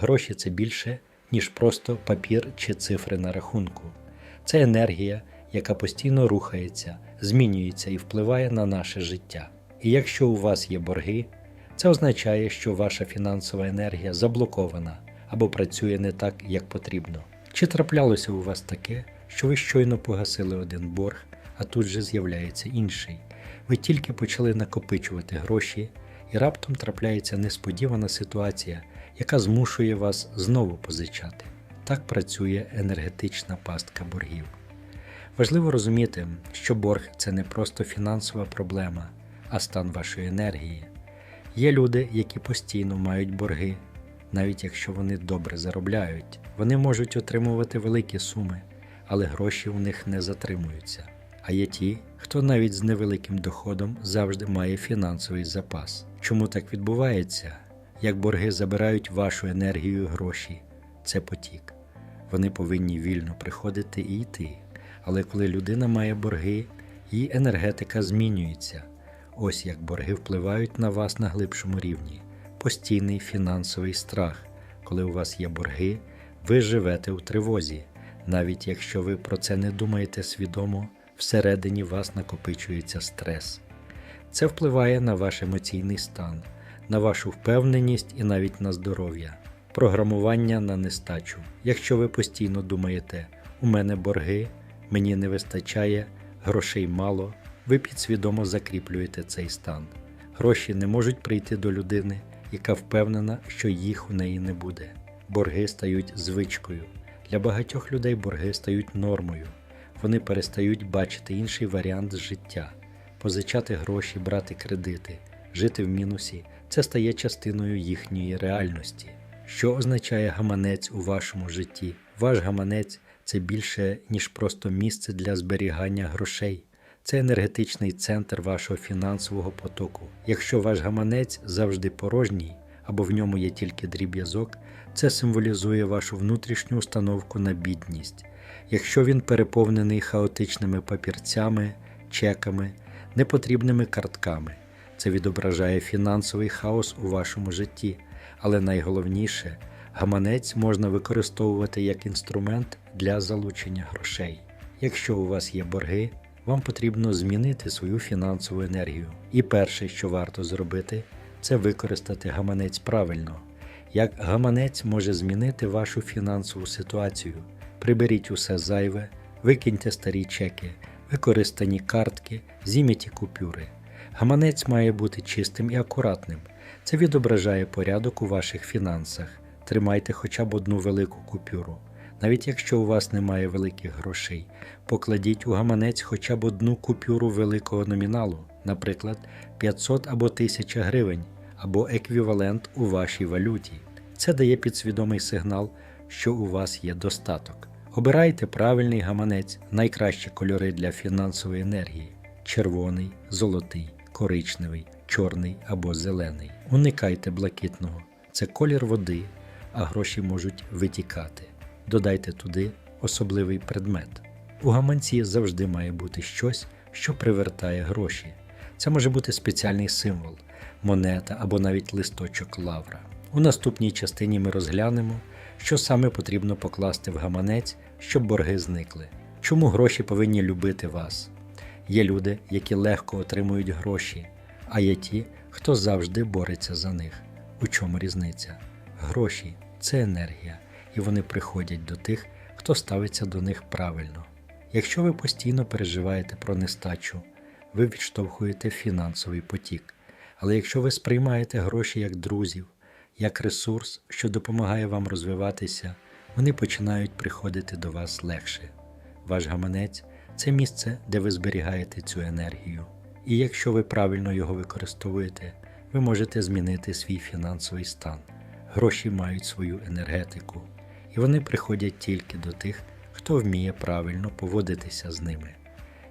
Гроші це більше, ніж просто папір чи цифри на рахунку. Це енергія, яка постійно рухається, змінюється і впливає на наше життя. І якщо у вас є борги, це означає, що ваша фінансова енергія заблокована або працює не так, як потрібно. Чи траплялося у вас таке, що ви щойно погасили один борг, а тут же з'являється інший? Ви тільки почали накопичувати гроші, і раптом трапляється несподівана ситуація, яка змушує вас знову позичати. Так працює енергетична пастка боргів. Важливо розуміти, що борг це не просто фінансова проблема, а стан вашої енергії. Є люди, які постійно мають борги, навіть якщо вони добре заробляють. Вони можуть отримувати великі суми, але гроші у них не затримуються. А є ті, хто навіть з невеликим доходом завжди має фінансовий запас. Чому так відбувається? Як борги забирають вашу енергію гроші, це потік. Вони повинні вільно приходити і йти. Але коли людина має борги, її енергетика змінюється. Ось як борги впливають на вас на глибшому рівні. Постійний фінансовий страх. Коли у вас є борги, ви живете у тривозі. Навіть якщо ви про це не думаєте свідомо, всередині вас накопичується стрес. Це впливає на ваш емоційний стан, на вашу впевненість і навіть на здоров'я. Програмування на нестачу. Якщо ви постійно думаєте, у мене борги, мені не вистачає, грошей мало, ви підсвідомо закріплюєте цей стан. Гроші не можуть прийти до людини, яка впевнена, що їх у неї не буде. Борги стають звичкою. Для багатьох людей борги стають нормою. Вони перестають бачити інший варіант життя, позичати гроші, брати кредити, жити в мінусі це стає частиною їхньої реальності. Що означає гаманець у вашому житті? Ваш гаманець це більше, ніж просто місце для зберігання грошей. Це енергетичний центр вашого фінансового потоку. Якщо ваш гаманець завжди порожній або в ньому є тільки дріб'язок, це символізує вашу внутрішню установку на бідність. Якщо він переповнений хаотичними папірцями, чеками, непотрібними картками, це відображає фінансовий хаос у вашому житті. Але найголовніше, гаманець можна використовувати як інструмент для залучення грошей. Якщо у вас є борги, вам потрібно змінити свою фінансову енергію. І перше, що варто зробити, це використати гаманець правильно. Як гаманець може змінити вашу фінансову ситуацію. Приберіть усе зайве, викиньте старі чеки, використані картки, зім'яті купюри. Гаманець має бути чистим і акуратним. Це відображає порядок у ваших фінансах. Тримайте хоча б одну велику купюру. Навіть якщо у вас немає великих грошей, покладіть у гаманець хоча б одну купюру великого номіналу, наприклад, 500 або 1000 гривень, або еквівалент у вашій валюті. Це дає підсвідомий сигнал, що у вас є достаток. Обирайте правильний гаманець, найкращі кольори для фінансової енергії: червоний, золотий, коричневий, чорний або зелений. Уникайте блакитного. Це колір води, а гроші можуть витікати. Додайте туди особливий предмет. У гаманці завжди має бути щось, що привертає гроші. Це може бути спеціальний символ, монета або навіть листочок лавра. У наступній частині ми розглянемо, що саме потрібно покласти в гаманець, щоб борги зникли. Чому гроші повинні любити вас? Є люди, які легко отримують гроші, а є ті, хто завжди бореться за них. У чому різниця? Гроші це енергія, і вони приходять до тих, хто ставиться до них правильно. Якщо ви постійно переживаєте про нестачу, ви відштовхуєте фінансовий потік. Але якщо ви сприймаєте гроші як друзів, як ресурс, що допомагає вам розвиватися, вони починають приходити до вас легше. Ваш гаманець це місце, де ви зберігаєте цю енергію. І якщо ви правильно його використовуєте, ви можете змінити свій фінансовий стан. Гроші мають свою енергетику, і вони приходять тільки до тих, хто вміє правильно поводитися з ними.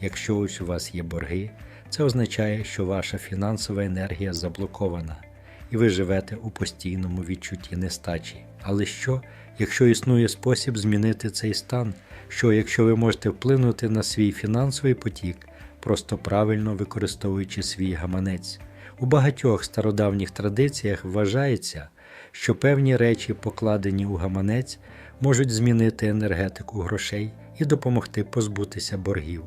Якщо ось у вас є борги, це означає, що ваша фінансова енергія заблокована, і ви живете у постійному відчутті нестачі. Але що, якщо існує спосіб змінити цей стан? Що, якщо ви можете вплинути на свій фінансовий потік, просто правильно використовуючи свій гаманець? У багатьох стародавніх традиціях вважається, що певні речі, покладені у гаманець, можуть змінити енергетику грошей і допомогти позбутися боргів.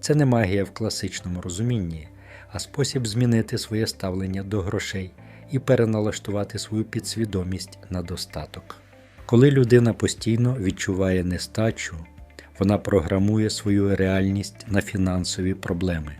Це не магія в класичному розумінні, а спосіб змінити своє ставлення до грошей і переналаштувати свою підсвідомість на достаток. Коли людина постійно відчуває нестачу, вона програмує свою реальність на фінансові проблеми.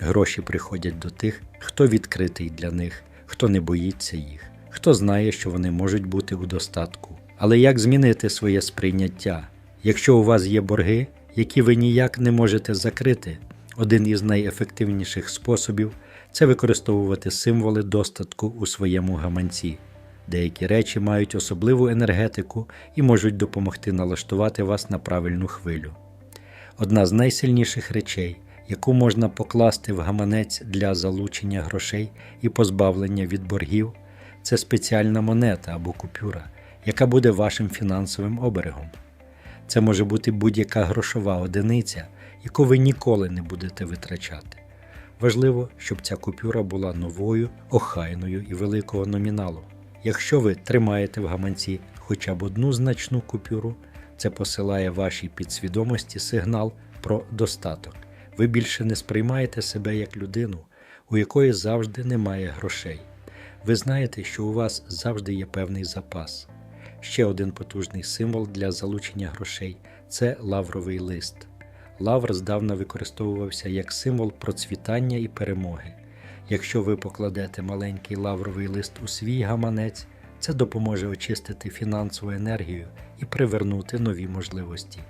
Гроші приходять до тих, хто відкритий для них, хто не боїться їх, хто знає, що вони можуть бути у достатку. Але як змінити своє сприйняття? Якщо у вас є борги, які ви ніяк не можете закрити, один із найефективніших способів це використовувати символи достатку у своєму гаманці. Деякі речі мають особливу енергетику і можуть допомогти налаштувати вас на правильну хвилю. Одна з найсильніших речей, яку можна покласти в гаманець для залучення грошей і позбавлення від боргів, це спеціальна монета або купюра, яка буде вашим фінансовим оберегом. Це може бути будь-яка грошова одиниця, яку ви ніколи не будете витрачати. Важливо, щоб ця купюра була новою, охайною і великого номіналу. Якщо ви тримаєте в гаманці хоча б одну значну купюру, це посилає вашій підсвідомості сигнал про достаток. Ви більше не сприймаєте себе як людину, у якої завжди немає грошей. Ви знаєте, що у вас завжди є певний запас. Ще один потужний символ для залучення грошей це лавровий лист. Лавр здавна використовувався як символ процвітання і перемоги. Якщо ви покладете маленький лавровий лист у свій гаманець, це допоможе очистити фінансову енергію і привернути нові можливості.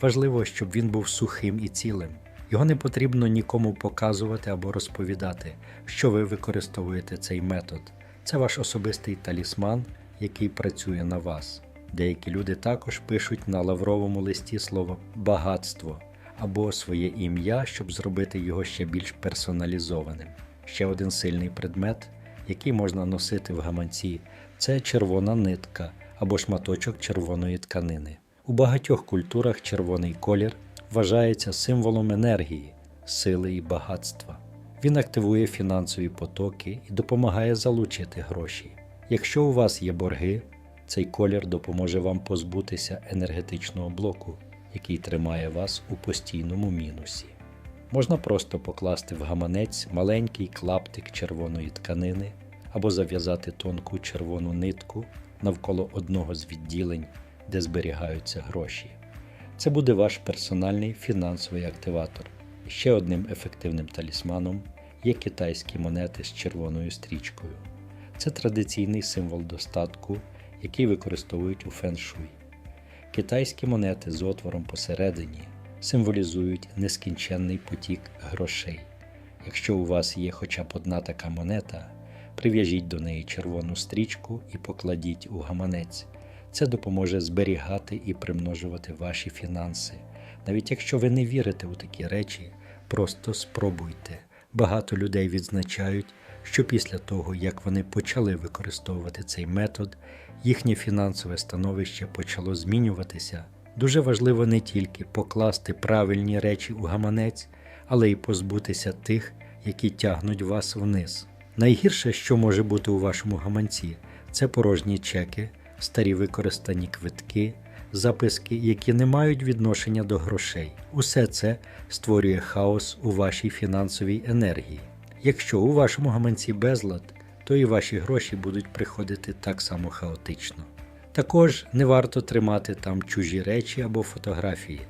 Важливо, щоб він був сухим і цілим. Його не потрібно нікому показувати або розповідати, що ви використовуєте цей метод. Це ваш особистий талісман, який працює на вас. Деякі люди також пишуть на лавровому листі слово багатство або своє ім'я, щоб зробити його ще більш персоналізованим. Ще один сильний предмет, який можна носити в гаманці, це червона нитка або шматочок червоної тканини. У багатьох культурах червоний колір вважається символом енергії, сили і багатства. Він активує фінансові потоки і допомагає залучити гроші. Якщо у вас є борги, цей колір допоможе вам позбутися енергетичного блоку, який тримає вас у постійному мінусі. Можна просто покласти в гаманець маленький клаптик червоної тканини або зав'язати тонку червону нитку навколо одного з відділень, де зберігаються гроші. Це буде ваш персональний фінансовий активатор. Ще одним ефективним талісманом є китайські монети з червоною стрічкою. Це традиційний символ достатку, який використовують у феншуй. Китайські монети з отвором посередині символізують нескінченний потік грошей. Якщо у вас є хоча б одна така монета, прив'яжіть до неї червону стрічку і покладіть у гаманець. Це допоможе зберігати і примножувати ваші фінанси. Навіть якщо ви не вірите у такі речі, просто спробуйте. Багато людей відзначають, що після того, як вони почали використовувати цей метод, їхнє фінансове становище почало змінюватися. Дуже важливо не тільки покласти правильні речі у гаманець, але й позбутися тих, які тягнуть вас вниз. Найгірше, що може бути у вашому гаманці, це порожні чеки, старі використані квитки, записки, які не мають відношення до грошей. Усе це створює хаос у вашій фінансовій енергії. Якщо у вашому гаманці безлад, то і ваші гроші будуть приходити так само хаотично. Також не варто тримати там чужі речі або фотографії.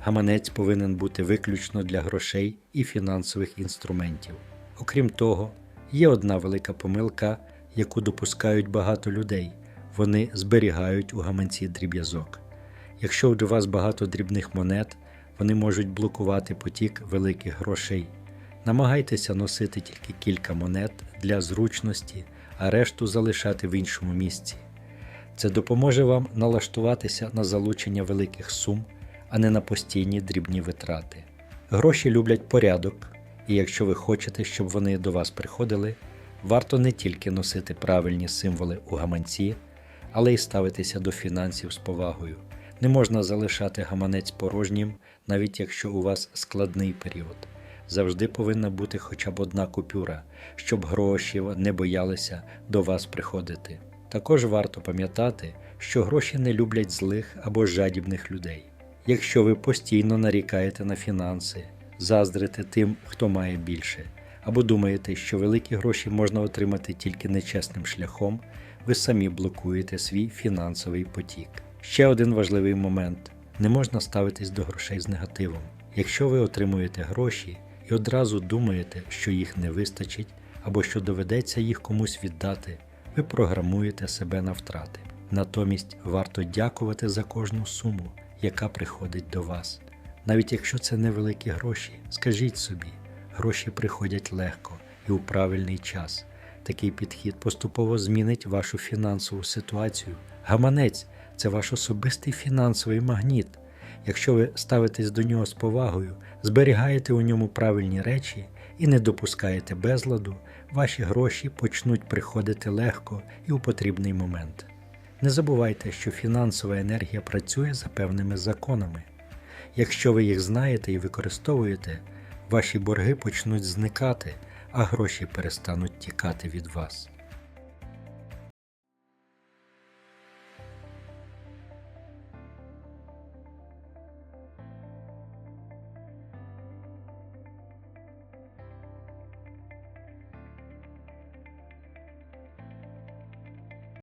Гаманець повинен бути виключно для грошей і фінансових інструментів. Окрім того, є одна велика помилка, яку допускають багато людей вони зберігають у гаманці дріб'язок. Якщо у вас багато дрібних монет, вони можуть блокувати потік великих грошей. Намагайтеся носити тільки кілька монет для зручності, а решту залишати в іншому місці. Це допоможе вам налаштуватися на залучення великих сум, а не на постійні дрібні витрати. Гроші люблять порядок, і якщо ви хочете, щоб вони до вас приходили, варто не тільки носити правильні символи у гаманці, але й ставитися до фінансів з повагою. Не можна залишати гаманець порожнім, навіть якщо у вас складний період. Завжди повинна бути хоча б одна купюра, щоб гроші не боялися до вас приходити. Також варто пам'ятати, що гроші не люблять злих або жадібних людей. Якщо ви постійно нарікаєте на фінанси, заздрите тим, хто має більше, або думаєте, що великі гроші можна отримати тільки нечесним шляхом, ви самі блокуєте свій фінансовий потік. Ще один важливий момент: не можна ставитись до грошей з негативом. Якщо ви отримуєте гроші і одразу думаєте, що їх не вистачить, або що доведеться їх комусь віддати, ви програмуєте себе на втрати. Натомість варто дякувати за кожну суму, яка приходить до вас. Навіть якщо це невеликі гроші, скажіть собі, гроші приходять легко і у правильний час. Такий підхід поступово змінить вашу фінансову ситуацію. Гаманець це ваш особистий фінансовий магніт. Якщо ви ставитесь до нього з повагою, зберігаєте у ньому правильні речі і не допускаєте безладу, ваші гроші почнуть приходити легко і у потрібний момент. Не забувайте, що фінансова енергія працює за певними законами. Якщо ви їх знаєте і використовуєте, ваші борги почнуть зникати, а гроші перестануть тікати від вас.